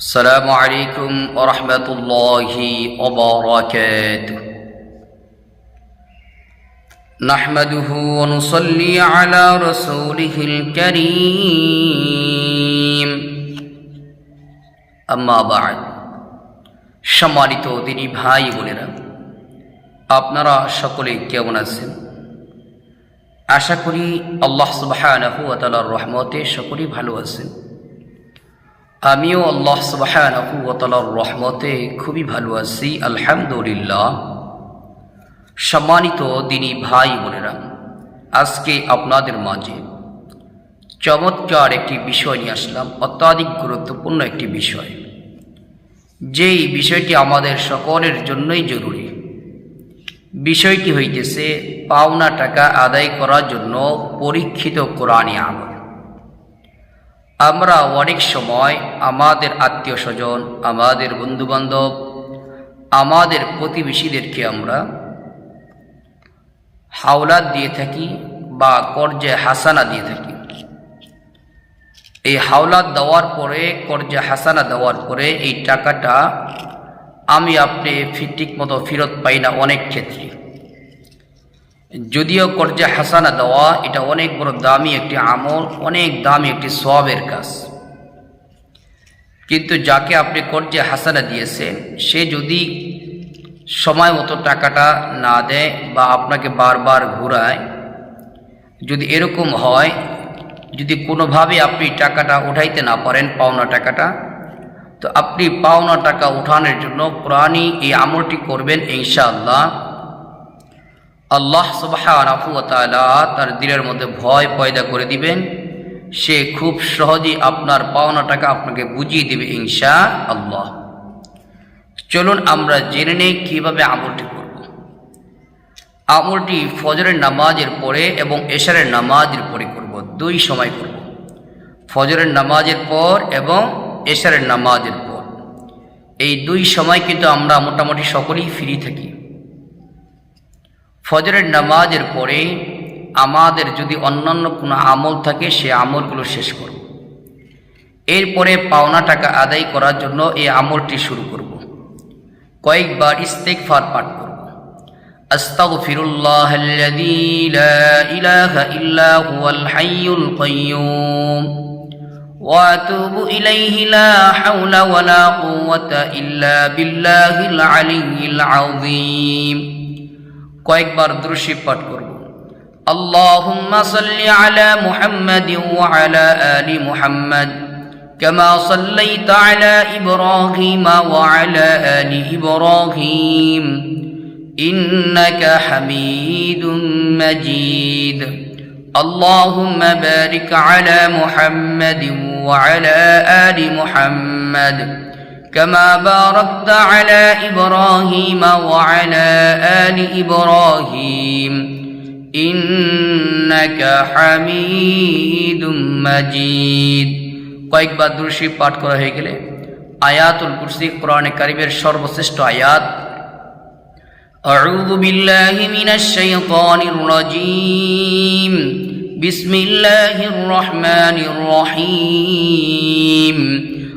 السلام عليكم ورحمة الله وبركاته نحمده ونصلي على رسوله الكريم أما بعد সম্মানিত তিনি ভাই বোনেরা আপনারা সকলে কেমন আছেন আশা করি আল্লাহ সুবহানাহু ওয়া তাআলার রহমতে সকলেই ভালো আছেন আমিও আল্লাহ সুবহানাহু রহমতে খুবই ভালো আছি, আলহামদুলিল্লাহ। সম্মানিত দিনী ভাই বোনেরা, আজকে আপনাদের মাঝে চমৎকার একটি বিষয় নিয়ে আসলাম, অত্যাধিক গুরুত্বপূর্ণ একটি বিষয়। যেই বিষয়টি আমাদের সকলের জন্যই জরুরি। বিষয়টি হইতেছে পাওনা টাকা আদায় করার জন্য পরীক্ষিত কোরআনী আমল। আমরা অনেক সময় আমাদের আত্মীয় স্বজন, আমাদের বন্ধুবান্ধব, আমাদের প্রতিবেশীদেরকে আমরা হাওলাত দিয়ে থাকি বা কর্জে হাসানা দিয়ে থাকি। এই হাওলাত দেওয়ার পরে, কর্জে হাসানা দেওয়ার পরে এই টাকাটা আমি আপনি ঠিক মতো ফেরত পাই না অনেক ক্ষেত্রে। যদিও কর্জে হাসানা দেওয়া, এটা অনেক বড় দামি একটি আমল, অনেক দামি একটি সবের কাজ। কিন্তু যাকে আপনি কর্জে হাসানা দিয়েছেন, সে যদি সময় মতো টাকাটা না দেয় বা আপনাকে বারবার ঘুরায়, যদি এরকম হয়, যদি কোনোভাবে আপনি টাকাটা উঠাইতে না পারেন, পাওনা টাকাটা, তো আপনি পাওনা টাকা উঠানোর জন্য প্রাণী এই আমলটি করবেন ইনশাআল্লাহ। আল্লাহ সুবাহানাহু তাআলা তার দিলের মধ্যে ভয় পয়দা করে দিবেন। সে খুব সহজেই আপনার পাওনা টাকা আপনাকে বুঝিয়ে দিবে ইনশা আল্লাহ চলুন আমরা জেনে নেই কীভাবে আমলটি করব। আমলটি ফজরের নামাজের পরে এবং এশারের নামাজের পরে করব। দুই সময় করব। ফজরের নামাজের পর এবং এশারের নামাজের পর। এই দুই সময় কিন্তু আমরা মোটামুটি সকলেই ফ্রি থাকি। ফজরের নামাজের পরে আমাদের যদি অন্যান্য কোনো আমল থাকে, সে আমলগুলো শেষ করব। এরপরে পাওনা টাকা আদায় করার জন্য এই আমলটি শুরু করব। কয়েকবার ইস্তেকফার পাঠ করব। আস্তাগফিরুল্লাহ আল্লাযী লা ইলাহা ইল্লা হুয়াল হাইয়ুল কাইয়্যুম واتوب اليه لا حول ولا قوه الا بالله العلي العظيم কয়েকবার দ্রুশি পাঠ করব اللهم صل على محمد وعلى آل محمد كما صليت على إبراهيم وعلى آل إبراهيم إنك حميد مجيد اللهم بارك على محمد وعلى آل محمد كما باركت على إبراهيم وعلى آل إبراهيم إنك حميد مجيد কয়েকবার দুরশি পাঠ করা হয়ে গেলে আয়াতুল কুরসি কোরআনে কারিমের সর্বশ্রেষ্ঠ আয়াত أعوذ بالله من الشيطان الرجيم بسم الله الرحمن الرحيم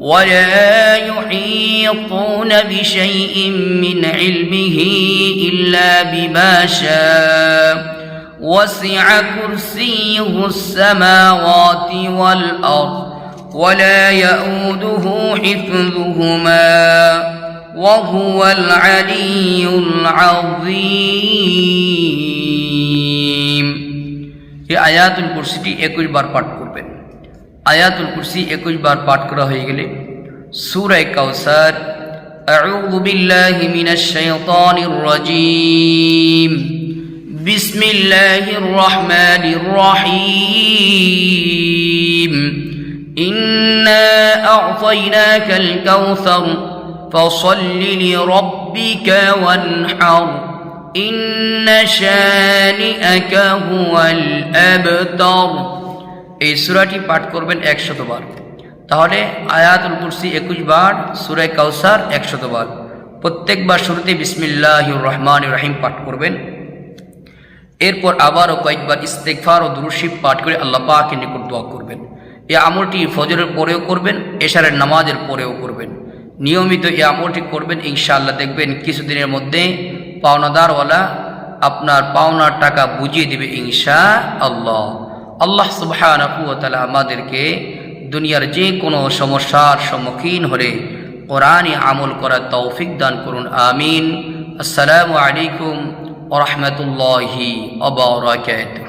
ولا يحيطون بشيء من علمه إلا بما شاء وسع كرسيه السماوات والأرض ولا يؤوده حفظهما وهو العلي العظيم এই আয়াতুল কুরসিটি একুশ বার পাঠ করবেন আয়াতুল কুরসি একুশ বার পাঠ করা হয়ে গেলে সুরায় কাউসার أعوذ بالله من الشيطان الرجيم بسم الله الرحمن الرحيم إنا أعطيناك الكوثر فصل لربك وانحر إن شانئك هو الأبتر এই সূরাটি পাঠ করবেন একশতবার তাহলে আয়াতুল কুরসি একুশ বার সুরায় কাউসার একশতবার প্রত্যেকবার শুরুতে বিসমিল্লাহ রহমান রাহিম পাঠ করবেন। এরপর আবারও কয়েকবার ইস্তেকফার ও দুরুশিব পাঠ করে আল্লাহ পাকের নিকট দোয়া করবেন। এ আমলটি ফজরের পরেও করবেন, এশারের নামাজের পরেও করবেন। নিয়মিত এই আমলটি করবেন, ইনশাআল্লাহ দেখবেন কিছুদিনের মধ্যে পাওনাদারওয়ালা আপনার পাওনার টাকা বুঝিয়ে দেবে ইনশা আল্লাহ আল্লাহ তাআলা আমাদেরকে দুনিয়ার যে কোনো সমস্যার সম্মুখীন হলে কোরআনে আমল করার তৌফিক দান করুন, আমিন। আসসালামু আলাইকুম ওরহমতুল্লাহি অবরাকাতুহ